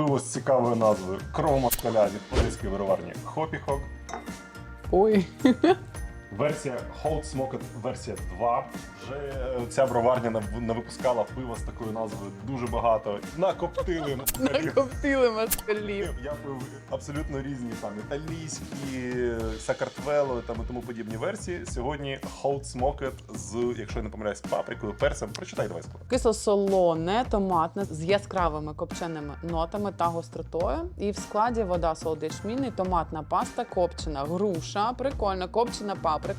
Пиво з цікавою назвою Кров москаля від одеської вироварні Хопіхок. Ой. Версія Hold Smoked версія 2. Вже е, ця броварня нав- навипускала пива з такою назвою дуже багато. Накоптили. Накоптили москалів. Я пив абсолютно різні там італійські, сакартвело там і тому подібні версії. Сьогодні Hold Smoked з, якщо я не помиляюсь, паприкою, перцем. Прочитай давай скоро. Кисло-солоне, томатне з яскравими копченими нотами та гостротою. І в складі вода, солод томатна паста, копчена груша, прикольна копчена паприка,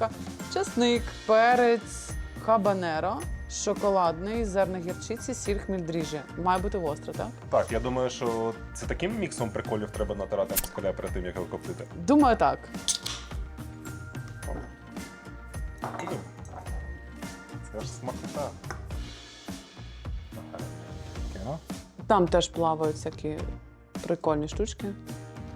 чесник, перець, хабанеро, шоколадний, зерна гірчиці, сіль, хміль, дріжджі. Має бути гостро, так? Так, я думаю, що це таким міксом приколів треба натирати москаля перед тим, як його коптити. Думаю, так. Це ж смакота. Ага. Кіно. Там теж плавають всякі прикольні штучки.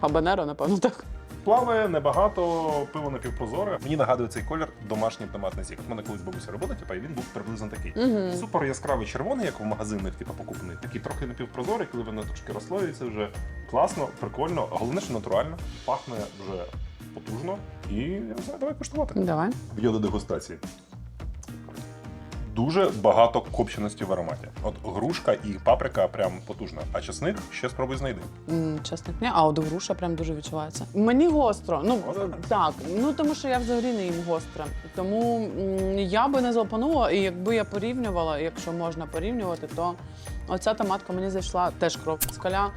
Хабанеро, напевно, так. Плаває небагато, пиво напівпрозоре. Мені нагадує цей колір домашній томатний сік. У мене колись бабуся робила, типу, і він був приблизно такий. Угу. Супер яскравий червоний, як в магазинах, типу, покупний. Такий трохи напівпрозорий, коли воно трошки розслоюється вже. Класно, прикольно. Головне, що натурально. Пахне вже потужно. І я не знаю, давай куштувати. Давай. Б'є до дегустації. Дуже багато копченості в ароматі. От грушка і паприка прям потужна. А чесник ще спробуй знайди. М, Чесник ні, а от груша прям дуже відчувається. Мені гостро. Ну Гостро? так, ну тому що я взагалі не їм гостре. Тому м, я би не залпанула, і якби я порівнювала, якщо можна порівнювати, то оця томатка мені зайшла теж кров скаля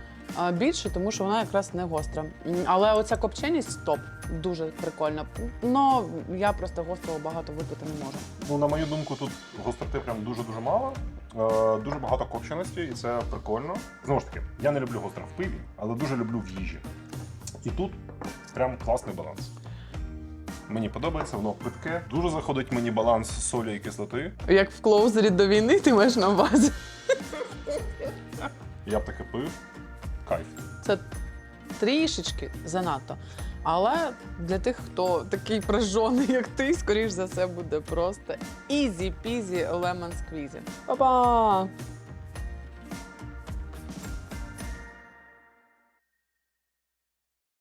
більше, тому що вона якраз не гостра. Але оця копченість топ, дуже прикольна. Ну я просто гострого багато випити не можу. Ну, на мою думку, тут гостроти прям дуже-дуже мало. Е, дуже багато копченості, і це прикольно. Знову ж таки, я не люблю гостре в пиві, але дуже люблю в їжі. І тут прям класний баланс. Мені подобається, воно питке. Дуже заходить мені баланс солі і кислоти. Як в клоузері до війни, ти маєш на увазі. Я б таке пив. Кайф. Це трішечки занадто. Але для тих, хто такий прожжений, як ти, скоріш за все, буде просто ізі-пізі лемон сквізі. Па-па!